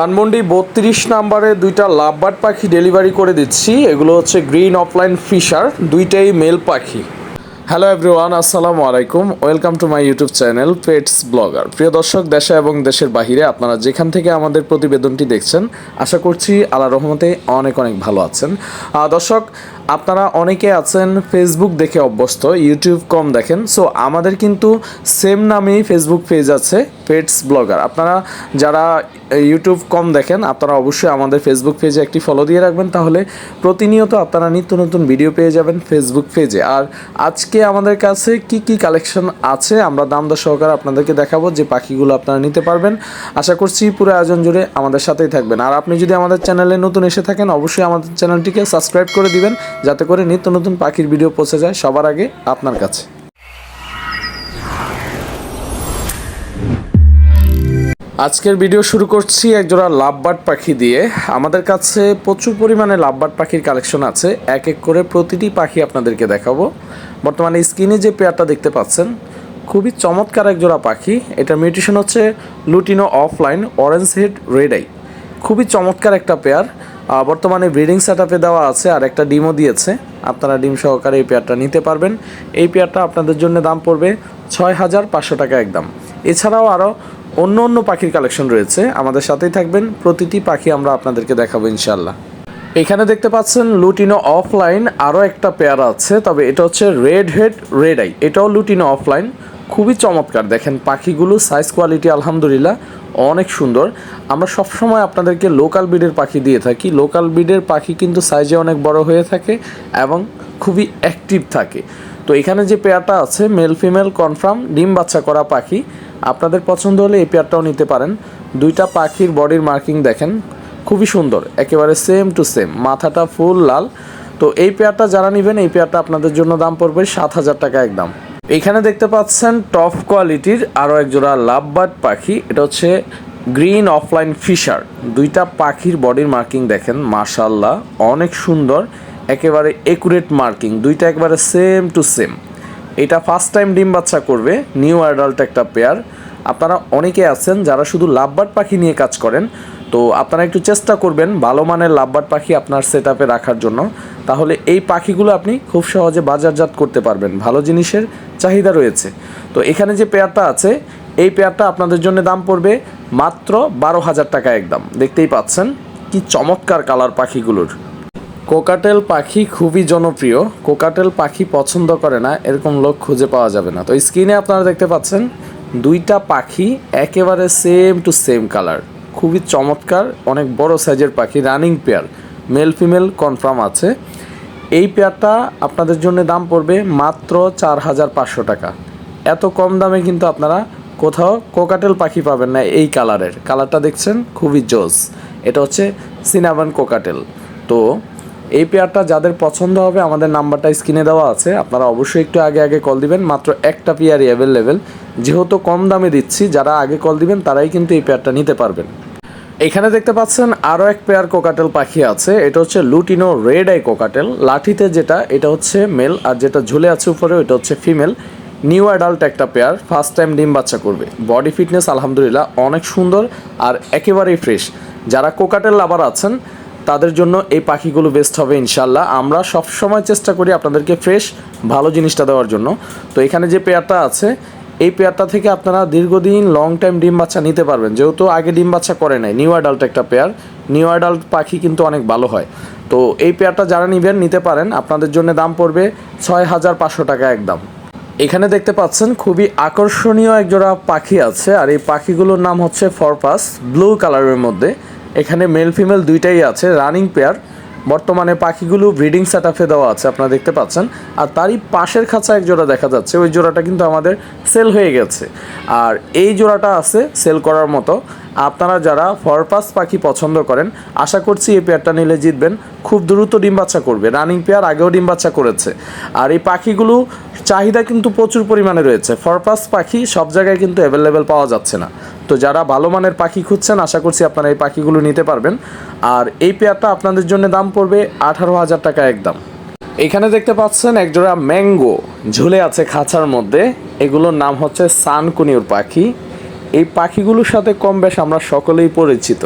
ধানমন্ডি বত্রিশ নাম্বারে দুইটা লাভবার্ড পাখি ডেলিভারি করে দিচ্ছি। এগুলো হচ্ছে গ্রিন অফলাইন ফিশার, দুইটাই মেল পাখি। হ্যালো এভরিওয়ান, আসসালামু আলাইকুম। Welcome to my YouTube channel pets vlogger. প্রিয় দর্শক, দেশে এবং দেশের বাহিরে আপনারা যেখান থেকে আমাদের প্রতিবেদনটি দেখছেন, আশা করছি আল্লাহ রহমতে অনেক অনেক ভালো আছেন। দর্শক আপনারা অনেকে আছেন ফেসবুক দেখে অভ্যস্ত ইউটিউব কম দেখেন সো আমাদের কিন্তু সেম নামেই ফেসবুক পেজ আছে পেটস ব্লগার আপনারা যারা ইউটিউব কম দেখেন, আপনারা অবশ্যই আমাদের ফেসবুক পেজে একটি ফলো দিয়ে রাখবেন, তাহলে প্রতিনিয়ত আপনারা নিত্য নতুন ভিডিও পেয়ে যাবেন ফেসবুক পেজে আর আজকে আমাদের কাছে কি কি কালেকশন আছে, আমরা দাম দর সহকারে আপনাদেরকে দেখাবো, যে পাখিগুলো আপনারা নিতে পারবেন। আশা করছি পুরো আয়োজন জুড়ে আমাদের সাথেই থাকবেন। আর আপনি যদি আমাদের চ্যানেলে নতুন এসে থাকেন, অবশ্যই আমাদের চ্যানেলটিকে সাবস্ক্রাইব করে দিবেন যাতে করে নিত্য নতুন পাখির ভিডিও পৌঁছে যায় সবার আগে আপনার কাছে। আজকের ভিডিও শুরু করছি একজোড়া লাভবার্ড পাখি দিয়ে। আমাদের কাছে প্রচুর পরিমাণে লাভবার্ড পাখির কালেকশন আছে। এক এক করে প্রতিটি পাখি আপনাদেরকে দেখাবো। বর্তমানে স্ক্রিনে যে পেয়ারটা দেখতে পাচ্ছেন, খুবই চমৎকার একজোড়া পাখি। এটা মিউটেশন হচ্ছে lutino opaline orange head red eye খুবই চমৎকার একটা পেয়ার। বর্তমানে ব্রিডিং সেট দেওয়া আছে আর একটা ডিমও দিয়েছে। আপনারা ডিম সহকারে এই পেয়ারটা নিতে পারবেন। এই পেয়ারটা আপনাদের জন্য দাম পড়বে ছয় হাজার পাঁচশো টাকা একদম। এছাড়াও আরও অন্য অন্য পাখির কালেকশন রয়েছে। আমাদের সাথেই থাকবেন। প্রতিটি পাখি আমরা আপনাদেরকে দেখাবো ইনশাল্লাহ এখানে দেখতে পাচ্ছেন লুটিনো অফলাইন আরও একটা পেয়ার আছে, তবে এটা হচ্ছে রেড হেড রেড আই এটাও লুটিনো অফলাইন খুবই চমৎকার। দেখেন, পাখিগুলো সাইজ কোয়ালিটি আলহামদুলিল্লাহ। অনেক সুন্দর। আমরা সবসময় আপনাদেরকে লোকাল ব্রিডের পাখি দিয়ে থাকি। লোকাল ব্রিডের পাখি কিন্তু সাইজে অনেক বড় হয়ে থাকে এবং খুবই অ্যাক্টিভ থাকে। তো এখানে যে পেয়ারটা আছে মেল ফিমেল কনফার্ম ডিম বাচ্চা করা পাখি, আপনাদের পছন্দ হলে এই পেয়ারটাও নিতে পারেন। দুইটা পাখির বডির মার্কিং দেখেন, খুবই সুন্দর, একেবারে সেম টু সেম মাথাটা ফুল লাল। তো এই পেয়ারটা যারা নেবেন, এই পেয়ারটা আপনাদের জন্য দাম পড়বে সাত হাজার টাকা একদম। এখানে দেখতে পাচ্ছেন টপ কোয়ালিটির আরও এক জোড়া লাভবার্ড পাখি। এটা হচ্ছে গ্রিন অফলাইন ফিশার দুইটা পাখির বডির মার্কিং দেখেন মাশাল্লাহ অনেক সুন্দর, একেবারে একুরেট মার্কিং দুইটা একবারে সেম টু সেম এটা ফার্স্ট টাইম ডিম বাচ্চা করবে নিউ অ্যাডাল্ট একটা পেয়ার আপনারা অনেকে আছেন যারা শুধু লাভবার্ড পাখি নিয়ে কাজ করেন তো আপনারা একটু চেষ্টা করবেন ভালো মানের লাভবার্ড পাখি আপনার সেট রাখার জন্য। তাহলে এই পাখিগুলো আপনি খুব সহজে বাজারজাত করতে পারবেন। ভালো জিনিসের চাহিদা রয়েছে। তো এখানে যে পেয়ারটা আছে, এই পেয়ারটা আপনাদের জন্য দাম পড়বে মাত্র বারো হাজার টাকা একদম। দেখতেই পাচ্ছেন, কি চমৎকার কালার পাখিগুলোর। কোকাটেল পাখি খুবই জনপ্রিয়। কোকাটেল পাখি পছন্দ করে না, এরকম লোক খুঁজে পাওয়া যাবে না। তো স্ক্রিনে আপনারা দেখতে পাচ্ছেন, দুইটা পাখি একেবারে সেম টু সেম কালার খুবই চমৎকার, অনেক বড় সাইজের পাখি, running pair, male female confirm আছে। এই পেয়ারটা আপনাদের জন্য দাম পড়বে মাত্র চার হাজার পাঁচশো টাকা। এত কম দামে কিন্তু আপনারা কোথাও কোকাটেল পাখি পাবেন না এই কালারের। কালারটা দেখছেন? খুবই জোস। এটা হচ্ছে সিনাবান কোকাটেল। তো এই পেয়ারটা যাদের পছন্দ হবে, আমাদের নাম্বারটা স্ক্রিনে দেওয়া আছে। আপনারা অবশ্যই একটু আগে আগে কল দিবেন, মাত্র একটা পেয়ারই অ্যাভেলেবেল যেহেতু কম দামে দিচ্ছি, যারা আগে কল দিবেন, তারাই কিন্তু এই পেয়ারটা নিতে পারবেন। এখানে দেখতে পাচ্ছেন আরও এক পেয়ার কোকাটেল পাখি আছে। এটা হচ্ছে লুটিনো রেড আই কোকাটেল লাঠিতে যেটা, এটা হচ্ছে মেল আর যেটা ঝুলে আছে উপরে এটা হচ্ছে ফিমেল নিউ অ্যাডাল্ট একটা পেয়ার ফার্স্ট টাইম ডিম বাচ্চা করবে। বডি ফিটনেস আলহামদুলিল্লাহ, অনেক সুন্দর আর একেবারেই ফ্রেশ যারা কোকাটেল লাভার আছেন, তাদের জন্য এই পাখিগুলো বেস্ট হবে ইনশাল্লাহ আমরা সব সময় চেষ্টা করি আপনাদেরকে ফ্রেশ ভালো জিনিসটা দেওয়ার জন্য। তো এখানে যে পেয়ারটা আছে এই পেয়ারটা থেকে আপনারা দীর্ঘদিন লং টাইম ডিম বাচ্চা নিতে পারবেন। যেহেতু আগে ডিম বাচ্চা করে নাই নিউ অ্যাডাল্ট একটা পেয়ার। নিউ অ্যাডাল্ট পাখি কিন্তু অনেক ভালো হয়। তো এই পেয়ারটা যারা নেবেন, নিতে পারেন। আপনাদের জন্য দাম পড়বে ছয় হাজার পাঁচশো টাকা একদম। এখানে দেখতে পাচ্ছেন, খুবই আকর্ষণীয় একজোড়া পাখি আছে। আর এই পাখিগুলোর নাম হচ্ছে ফরপাস ব্লু কালারের মধ্যে। এখানে মেল ফিমেল দুইটাই আছে রানিং পেয়ার বর্তমানে পাখিগুলো ব্রিডিং সেট আপে দেওয়া আছে, আপনারা দেখতে পাচ্ছেন। আর তারই পাশের খাঁচা এক জোড়া দেখা যাচ্ছে, ওই জোড়াটা কিন্তু আমাদের সেল হয়ে গেছে। আর এই জোড়াটা আছে সেল করার মতো। আপনারা যারা ফরপাস পাখি পছন্দ করেন, আশা করছি এই পেয়ারটা নিলে জিতবেন। খুব দ্রুত ডিম বাচ্চা করবে। রানিং পেয়ার আগেও ডিম বাচ্চা করেছে। আর এই পাখিগুলো চাহিদা কিন্তু প্রচুর পরিমাণে রয়েছে। ফরপাস পাখি সব জায়গায় কিন্তু অ্যাভেলেবেল পাওয়া যাচ্ছে না। তো যারা ভালো মানের পাখি খুঁজছেন, আশা করছি আপনারা এই পাখিগুলো নিতে পারবেন। আর এই পেয়ারটা আপনাদের জন্য দাম পড়বে আঠারো হাজার টাকা একদম। এখানে দেখতে পাচ্ছেন একজোড়া ম্যাঙ্গো ঝুলে আছে খাঁচার মধ্যে। এগুলোর নাম হচ্ছে সানকুনিউর পাখি। এই পাখিগুলোর সাথে কম বেশ আমরা সকলেই পরিচিত।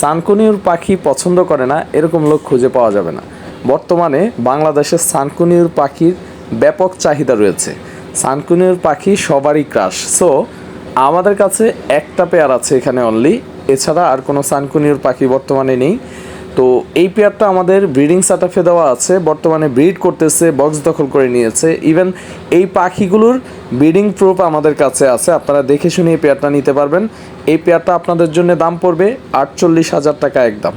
সানকুনিউর পাখি পছন্দ করে না, এরকম লোক খুঁজে পাওয়া যাবে না। বর্তমানে বাংলাদেশে সানকুনিউর পাখির ব্যাপক চাহিদা রয়েছে। সানকুনিউর পাখি সবারই ক্রাশ সো আমাদের কাছে একটা পেয়ার আছে এখানে অনলি এছাড়া আর কোনো সানকুনিউর পাখি বর্তমানে নেই। তো এই পেয়ারটা আমাদের ব্রিডিং সেটআপে দেওয়া আছে। বর্তমানে ব্রিড করতেছে, বক্স দখল করে নিয়েছে। ইভেন এই পাখিগুলোর ব্রিডিং প্রুফ আমাদের কাছে আছে। আপনারা দেখে শুনে এই পেয়ারটা নিতে পারবেন। এই পেয়ারটা আপনাদের জন্য দাম পড়বে আটচল্লিশ হাজার টাকা একদম।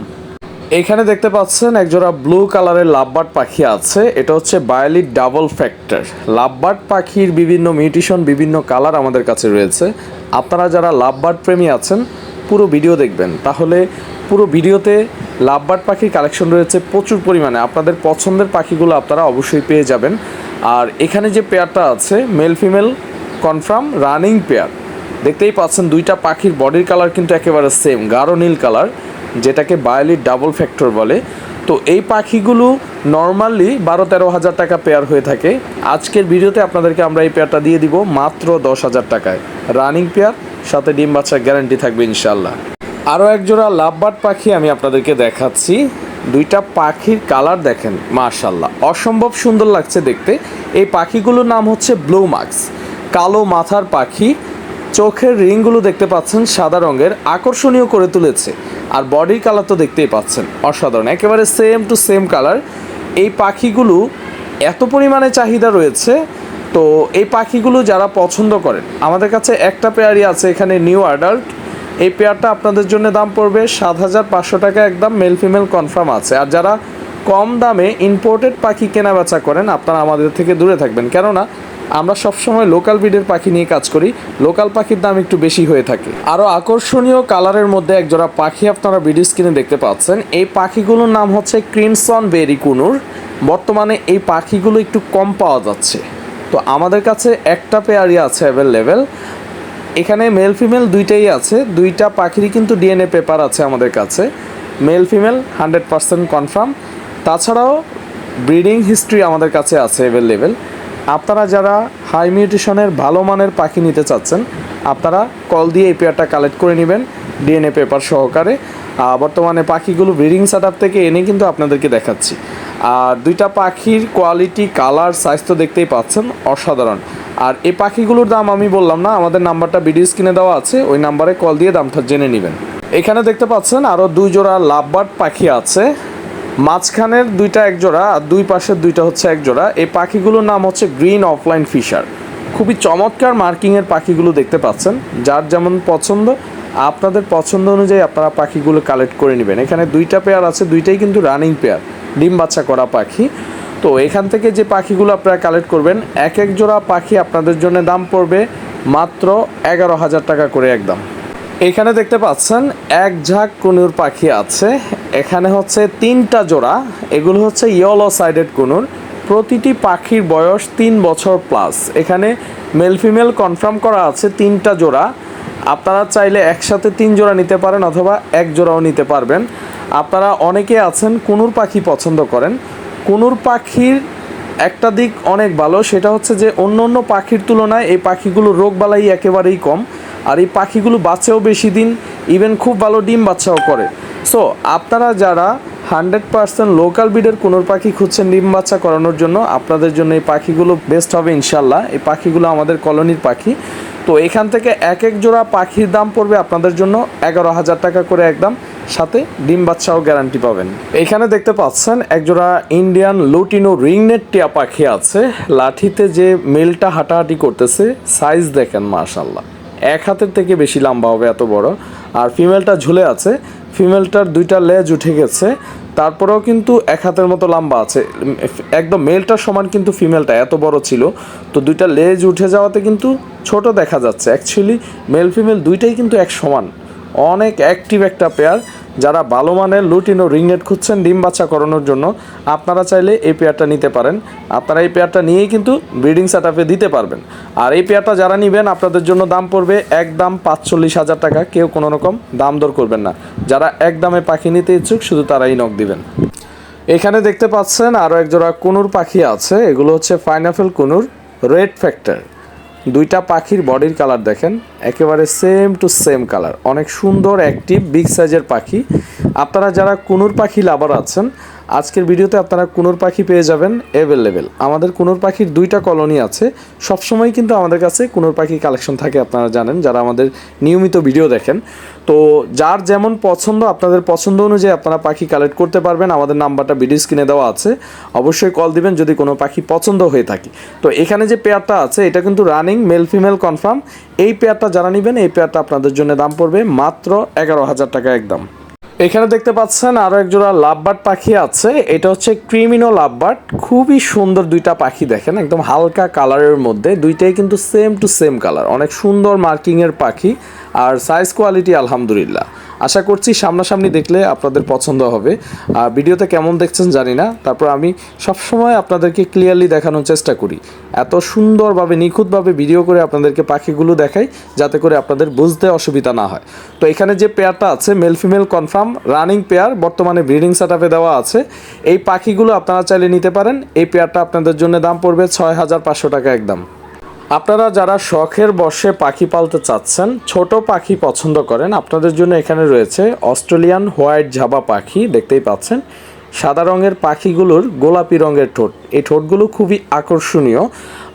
এখানে দেখতে পাচ্ছেন একজোড়া ব্লু কালারের লাভবার্ড পাখি আছে। এটা হচ্ছে বায়োলিক ডাবল ফ্যাক্টর লাভবার্ড পাখির বিভিন্ন মিউটিশন বিভিন্ন কালার আমাদের কাছে রয়েছে। আপনারা যারা লাভবার্ড প্রেমী আছেন, পুরো ভিডিও দেখবেন। তাহলে পুরো ভিডিওতে লাভবার্ড পাখির কালেকশন রয়েছে প্রচুর পরিমাণে। আপনাদের পছন্দের পাখিগুলো আপনারা অবশ্যই পেয়ে যাবেন। আর এখানে যে পেয়ারটা আছে male female confirm running pair দেখতেই পাচ্ছেন দুইটা পাখির বডির কালার কিন্তু একেবারে সেম গাঢ় নীল কালার যেটাকে বায়োলিট ডাবল ফ্যাক্টর বলে। তো এই পাখিগুলো নর্মালি বারো তেরো হাজার টাকা পেয়ার হয়ে থাকে। আজকের ভিডিওতে আপনাদেরকে আমরা এই পেয়ারটা দিয়ে দিব মাত্র দশ হাজার টাকায়। রানিং পেয়ার, সাথে ডিম বাচ্চার গ্যারান্টি থাকবে ইনশাল্লাহ আরও একজোড়া লাভবার্ড পাখি আমি আপনাদেরকে দেখাচ্ছি। দুইটা পাখির কালার দেখেন মাশাল্লাহ অসম্ভব সুন্দর লাগছে দেখতে। এই পাখিগুলোর নাম হচ্ছে ব্লু মার্কস কালো মাথার পাখি চোখের রিংগুলো দেখতে পাচ্ছেন সাদা রঙের, আকর্ষণীয় করে তুলেছে। আর বডির কালার তো দেখতেই পাচ্ছেন, অসাধারণ। একেবারে সেম টু সেম কালার এই পাখিগুলো এত পরিমাণে চাহিদা রয়েছে, তো এই পাখিগুলো যারা পছন্দ করেন, আমাদের কাছে একটা পেয়ারই আছে এখানে নিউ অ্যাডাল্ট এই পেয়ারটা আপনাদের জন্য দাম পড়বে সাত হাজার পাঁচশো টাকা, একদম মেল ফিমেল কনফার্ম আছে। আর যারা কম দামে ইম্পোর্টেড পাখি কেনা বেচা করেন, আপনারা আমাদের থেকে দূরে থাকবেন। কেননা আমরা সবসময় লোকাল ব্রিডের পাখি নিয়ে কাজ করি। লোকাল পাখির দাম একটু বেশি হয়ে থাকে। আরও আকর্ষণীয় কালারের মধ্যে একজোড়া পাখি আপনারা ভিডিও স্ক্রিনে দেখতে পাচ্ছেন। এই পাখিগুলোর নাম হচ্ছে ক্রিমসন বেরি কুনুর বর্তমানে এই পাখিগুলো একটু কম পাওয়া যাচ্ছে। তো আমাদের কাছে একটা পেয়ারই আছে অ্যাভেলেবেল এখানে মেল ফিমেল দুইটাই আছে। দুইটা পাখিরই কিন্তু ডিএনএ পেপার আছে আমাদের কাছে। Male female hundred percent confirm তাছাড়াও ব্রিডিং হিস্ট্রি আমাদের কাছে আছে অ্যাভেলেবেল আপনারা যারা হাই মিউটেশনের ভালো মানের পাখি নিতে চাচ্ছেন, আপনারা কল দিয়ে এই পেয়ারটা কালেক্ট করে নেবেন ডিএনএ পেপার সহকারে। বর্তমানে পাখিগুলো ব্রিডিং সেট থেকে এনে কিন্তু আপনাদেরকে দেখাচ্ছি। আর দুইটা পাখির কোয়ালিটি কালার সাইজ তো দেখতেই পাচ্ছেন, অসাধারণ। আর এই পাখিগুলোর দাম আমি বললাম না, আমাদের নাম্বারটা ভিডিও স্ক্রিনে দেওয়া আছে, ওই নাম্বারে কল দিয়ে দামটা জেনে নেবেন। এখানে দেখতে পাচ্ছেন আরও দুই জোড়া লাভবার্ড পাখি আছে। মাঝখানের দুইটা এক জোড়া আর দুই পাশের দুইটা হচ্ছে এক জোড়া। এই পাখিগুলোর নাম হচ্ছে গ্রিন অফলাইন ফিশার। খুবই চমৎকার মার্কিংয়ের পাখিগুলো দেখতে পাচ্ছেন। যার যেমন পছন্দ, আপনাদের পছন্দ অনুযায়ী আপনারা পাখিগুলো কালেক্ট করে নেবেন। এখানে দুইটা পেয়ার আছে, দুইটাই কিন্তু রানিং পেয়ার, ডিম বাচ্চা করা পাখি। তো এখান থেকে যে পাখিগুলো আপনারা কালেক্ট করবেন, এক এক জোড়া পাখি আপনাদের জন্য দাম পড়বে মাত্র এগারো হাজার টাকা করে একদম। এখানে দেখতে পাচ্ছেন এক ঝাঁক কুনুর পাখি আছে। এখানে হচ্ছে তিনটা জোড়া। এগুলো হচ্ছে ইয়েলো সাইডেড কুনুর। প্রতিটি পাখির বয়স তিন বছর প্লাস এখানে মেল ফিমেল কনফার্ম করা আছে তিনটা জোড়া। আপনারা চাইলে একসাথে তিন জোড়া নিতে পারেন অথবা এক জোড়াও নিতে পারবেন। আপনারা অনেকে আছেন কুনুর পাখি পছন্দ করেন। কুনুর পাখির একটা দিক অনেক ভালো, সেটা হচ্ছে যে অন্য অন্য পাখির তুলনায় এই পাখিগুলো রোগবালাই একেবারেই কম। আর এই পাখিগুলো বাচ্চাও বেশি দিন ইভেন খুব ভালো ডিম বাচ্চাও করে। সো আপনারা যারা হান্ড্রেড পার্সেন্ট লোকাল ব্রিডের কোনোর পাখি খুঁজছেন ডিম বাচ্চা করানোর জন্য, আপনাদের জন্য এই পাখিগুলো বেস্ট হবে ইনশাল্লাহ এই পাখিগুলো আমাদের কলোনির পাখি। তো এখান থেকে এক এক জোড়া পাখির দাম পড়বে আপনাদের জন্য এগারো হাজার টাকা করে একদম। সাথে ডিম বাচ্চাও গ্যারান্টি পাবেন। এখানে দেখতে পাচ্ছেন একজোড়া ইন্ডিয়ান লুটিনো রিংনেট টিয়া পাখি আছে। লাঠিতে যে মেলটা হাঁটাহাঁটি করতেছে সাইজ দেখেন মাশাল্লাহ এক হাতের থেকে বেশি লম্বা হবে এত বড়। আর ফিমেলটা ঝুলে আছে। ফিমেলটার দুইটা লেজ উঠে গেছে। তারপরেও কিন্তু এক হাতের মতো লম্বা আছে। একদম মেলটার সমান কিন্তু ফিমেলটা এত বড় ছিল। তো দুইটা লেজ উঠে যাওয়াতে কিন্তু ছোট দেখা যাচ্ছে। অ্যাকচুয়ালি মেল ফিমেল দুইটাই কিন্তু এক সমান। অনেক অ্যাক্টিভ একটা পেয়ার যারা ভালো মানের লুটিনো রিংনেট খুঁজছেন, ডিম বাচ্চা করানোর জন্য, আপনারা চাইলে এই পেয়ারটা নিতে পারেন। আপনারা এই পেয়ারটা নিয়েই কিন্তু ব্রিডিং সেট দিতে পারবেন। আর এই পেয়ারটা যারা নেবেন, আপনাদের জন্য দাম পড়বে একদম পাঁচচল্লিশ হাজার টাকা। কেউ কোনো রকম দাম দর করবেন না। যারা এক দামে পাখি নিতে ইচ্ছুক, শুধু তারাই নখ দিবেন। এখানে দেখতে পাচ্ছেন আরও একজোড়া কুনুর পাখি আছে। এগুলো হচ্ছে পাইনাপেল কুনুর রেড ফ্যাক্টর দুইটা পাখির বডির কালার দেখেন, একেবারে সেম টু সেম কালার অনেক সুন্দর অ্যাক্টিভ বিগ সাইজের পাখি। আপনারা যারা কুনুর পাখি লাভার আছেন আজকের ভিডিওতে আপনারা কুনুর পাখি পেয়ে যাবেন অ্যাভেলেবেল আমাদের কুনুর পাখির দুইটা কলোনি আছে। সবসময় কিন্তু আমাদের কাছে কুনুর পাখি কালেকশন থাকে, আপনারা জানেন, যারা আমাদের নিয়মিত ভিডিও দেখেন। তো যার যেমন পছন্দ, আপনাদের পছন্দ অনুযায়ী আপনারা পাখি কালেক্ট করতে পারবেন। আমাদের নাম্বারটা ভিডিও স্ক্রিনে দেওয়া আছে। অবশ্যই কল দিবেন যদি কোনো পাখি পছন্দ হয়ে থাকে। তো এখানে যে পেয়ারটা আছে, এটা কিন্তু রানিং মেল ফিমেল কনফার্ম এই পেয়ারটা যারা নেবেন, এই পেয়ারটা আপনাদের জন্য দাম পড়বে মাত্র এগারো হাজার টাকা একদম। এখানে দেখতে পাচ্ছেন আরও এক জোড়া লাভবার্ড পাখি আছে। এটা হচ্ছে ক্রিমিনো লাভবার্ড। খুবই সুন্দর দুইটা পাখি দেখেন, একদম হালকা কালারের মধ্যে। দুইটাই কিন্তু সেম টু সেম কালার অনেক সুন্দর মার্কিংয়ের পাখি। আর সাইজ কোয়ালিটি আলহামদুলিল্লাহ। আশা করছি সামনাসামনি দেখলে আপনাদের পছন্দ হবে। আর ভিডিওতে কেমন দেখছেন জানি না। তারপর আমি সবসময় আপনাদেরকে ক্লিয়ারলি দেখানোর চেষ্টা করি। এত সুন্দরভাবে, নিখুঁতভাবে ভিডিও করে আপনাদেরকে পাখিগুলো দেখাই, যাতে করে আপনাদের বুঝতে অসুবিধা না হয়। তো এখানে যে পেয়ারটা আছে male female confirm running pair বর্তমানে ব্রিডিং সেট দেওয়া আছে। এই পাখিগুলো আপনারা চাইলে নিতে পারেন। এই পেয়ারটা আপনাদের জন্য দাম পড়বে ছয় হাজার পাঁচশো টাকা একদম। আপনারা যারা শখের বসে পাখি পালতে চাচ্ছেন, ছোট পাখি পছন্দ করেন, আপনাদের জন্য এখানে রয়েছে অস্ট্রেলিয়ান হোয়াইট ঝাবা পাখি, দেখতেই পাচ্ছেন। সাদা রঙের পাখিগুলোর গোলাপি রঙের ঠোঁট। এই ঠোঁটগুলো খুবই আকর্ষণীয়।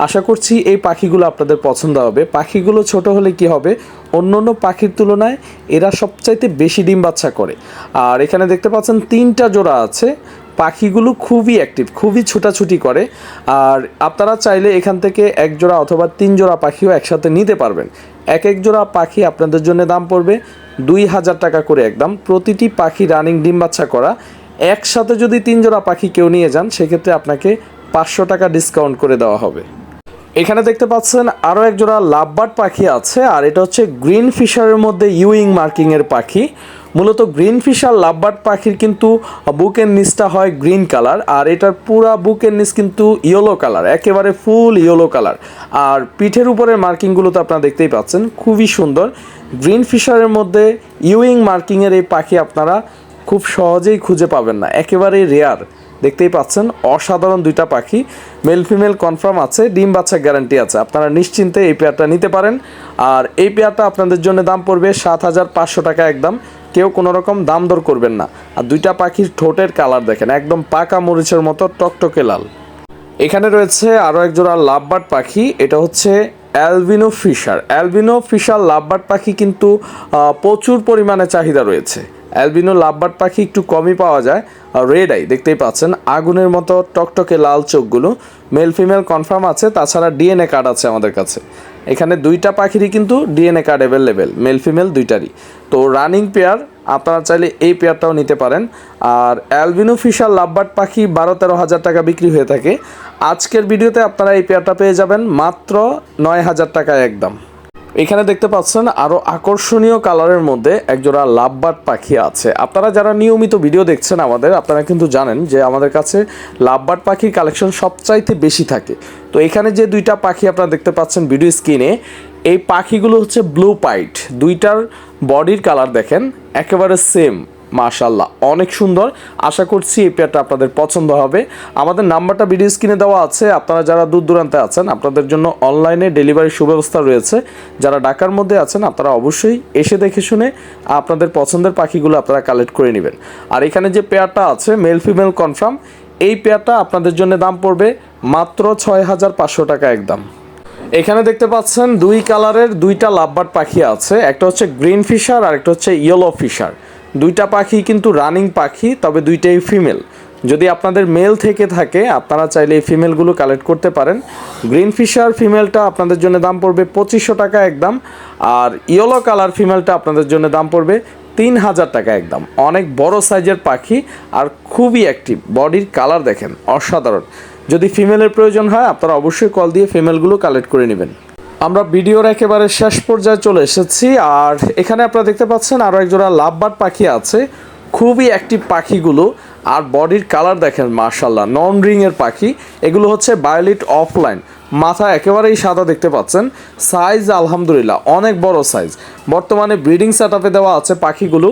আশা করছি এই পাখিগুলো আপনাদের পছন্দ হবে। পাখিগুলো ছোট হলে কি হবে? অন্য অন্য পাখির তুলনায় এরা সবচাইতে বেশি ডিম বাচ্চা করে। আর এখানে দেখতে পাচ্ছেন তিনটা জোড়া আছে। পাখিগুলো খুবই অ্যাক্টিভ খুবই ছুটাছুটি করে। আর আপনারা চাইলে এখান থেকে এক জোড়া অথবা তিন জোড়া পাখিও একসাথে নিতে পারবেন। এক এক জোড়া পাখি আপনাদের জন্য দাম পড়বে দুই হাজার টাকা করে একদম। প্রতিটি পাখি রানিং ডিম বাচ্চা করা। একসাথে যদি তিন জোড়া পাখি কেউ নিয়ে যান, সেক্ষেত্রে আপনাকে পাঁচশো টাকা ডিসকাউন্ট করে দেওয়া হবে। এখানে দেখতে পাচ্ছেন আরও এক জোড়া লাভবার্ড পাখি আছে, আর এটা হচ্ছে গ্রিন ফিশারের মধ্যে ইউইং মার্কিংয়ের পাখি। মূলত গ্রিন ফিশার লাভবার্ড পাখির কিন্তু বুকের নিচটা হয় গ্রিন কালার, আর এটার পুরা বুকের নিচ কিন্তু ইয়েলো কালার, একেবারে ফুল ইয়েলো কালার। আর পিঠের উপরের মার্কিংগুলো তো আপনারা দেখতেই পাচ্ছেন, খুবই সুন্দর। গ্রিন ফিশারের মধ্যে ইউইং মার্কিংয়ের এই পাখি আপনারা খুব সহজেই খুঁজে পাবেন না, একেবারেই রেয়ার দেখতেই পাচ্ছেন। অসাধারণ দুইটা পাখি মেল ফিমেল কনফার্ম আছে, ডিম বাচ্চা গ্যারান্টি আছে, আপনারা নিশ্চিন্তে এই পেয়ারটা নিতে পারেন। আর এই পেয়ারটা আপনাদের জন্য দাম পড়বে সাত হাজার পাঁচশো টাকা একদম। কেউ কোনো রকম দাম দর করবেন না। আর দুইটা পাখির ঠোঁটের কালার দেখেন, একদম পাকা মরিচের মতো টকটকে লাল। এখানে রয়েছে আরও একজোড়া লাভবার্ড পাখি, এটা হচ্ছে albino Fischer. Albino Fischer lovebird পাখি কিন্তু প্রচুর পরিমাণে চাহিদা রয়েছে। অ্যালবিনো লাভবার্ড পাখি একটু কমই পাওয়া যায়। আর রেড আই দেখতেই পাচ্ছেন, আগুনের মতো টকটকে লাল চোখগুলো। মেল ফিমেল কনফার্ম আছে, তাছাড়া ডিএনএ কার্ড আছে আমাদের কাছে। এখানে দুইটা পাখিরই কিন্তু DNA card available, male female দুইটারই। তো রানিং পেয়ার, আপনারা চাইলে এই পেয়ারটাও নিতে পারেন। আর অ্যালবিনো ফিশার লাভবার্ড পাখি বারো তেরো হাজার টাকা বিক্রি হয়ে থাকে। আজকের ভিডিওতে আপনারা এই পেয়ারটা পেয়ে যাবেন মাত্র নয় হাজার টাকায় একদম। এখানে দেখতে পাচ্ছেন আরও আকর্ষণীয় কালারের মধ্যে একজোড়া লাভবার্ড পাখি আছে। আপনারা যারা নিয়মিত ভিডিও দেখছেন আমাদের, আপনারা কিন্তু জানেন যে আমাদের কাছে লাভবার্ড পাখির কালেকশন সবচাইতে বেশি থাকে। তো এখানে যে দুইটা পাখি আপনারা দেখতে পাচ্ছেন ভিডিও স্ক্রিনে, এই পাখিগুলো হচ্ছে ব্লু পাইট। দুইটার বডির কালার দেখেন, একেবারে সেম। মাশাল্লাহ অনেক সুন্দর। আশা করছি এই পেয়ারটা আপনাদের পছন্দ হবে। আমাদের নাম্বারটা ভিডিও স্ক্রিনে দেওয়া আছে, আপনারা যারা দূর দূরান্তে আছেন, আপনাদের জন্য অনলাইনে ডেলিভারি সুব্যবস্থা রয়েছে। যারা ঢাকার মধ্যে আছেন, আপনারা অবশ্যই এসে দেখে শুনে আপনাদের পছন্দের পাখিগুলো আপনারা কালেক্ট করে নেবেন। আর এখানে যে পেয়ারটা আছে, মেল ফিমেল কনফার্ম, এই পেয়ারটা আপনাদের জন্য দাম পড়বে মাত্র ছয় হাজার পাঁচশো টাকা একদম। এখানে দেখতে পাচ্ছেন দুই কালারের দুইটা লাভবার্ড পাখি আছে, একটা হচ্ছে গ্রিন ফিশার আর একটা হচ্ছে ইয়েলো ফিশার। দুইটা পাখি কিন্তু রানিং পাখি, তবে দুইটাই ফিমেল যদি আপনাদের মেল থেকে থাকে, আপনারা চাইলে এই ফিমেলগুলো কালেক্ট করতে পারেন। গ্রিন ফিশার ফিমেলটা আপনাদের জন্য দাম পড়বে পঁচিশশো টাকা একদম, আর ইয়েলো কালার ফিমেলটা আপনাদের জন্য দাম পড়বে তিন হাজার টাকা একদম। অনেক বড় সাইজের পাখি, আর খুবই অ্যাক্টিভ বডির কালার দেখেন, অসাধারণ। যদি ফিমেলের প্রয়োজন হয়, আপনারা অবশ্যই কল দিয়ে ফিমেলগুলো কালেক্ট করে নেবেন। আমরা ভিডিওর একেবারে শেষ পর্যায়ে চলে এসেছি, আর এখানে আপনারা দেখতে পাচ্ছেন আরও একজোড়া লাভবার পাখি আছে। খুবই অ্যাক্টিভ পাখিগুলো, আর বডির কালার দেখেন মার্শাল্লাহ নন রিংয়ের পাখি। এগুলো হচ্ছে বায়োলিট অফলাইন মাথা একেবারেই সাদা দেখতে পাচ্ছেন। সাইজ আলহামদুলিল্লাহ, অনেক বড় সাইজ বর্তমানে ব্রিডিং সেট দেওয়া আছে পাখিগুলো।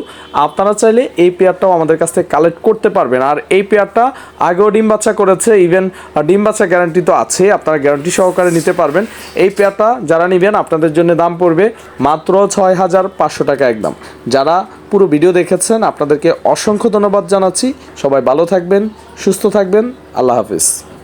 আপনারা চাইলে এই পেয়ারটাও আমাদের কাছ থেকে কালেক্ট করতে পারবেন। আর এই পেয়ারটা আগেও ডিম বাচ্চা করেছে ইভেন ডিম বাচ্চা গ্যারান্টি তো আছে, আপনারা গ্যারান্টি সহকারে নিতে পারবেন। এই পেয়ারটা যারা নেবেন, আপনাদের জন্য দাম পড়বে মাত্র ছয় হাজার পাঁচশো টাকা একদম। যারা পুরো ভিডিও দেখেছেন, আপনাদেরকে অসংখ্য ধন্যবাদ জানাচ্ছি। সবাই ভালো থাকবেন, সুস্থ থাকবেন। আল্লাহ হাফিজ।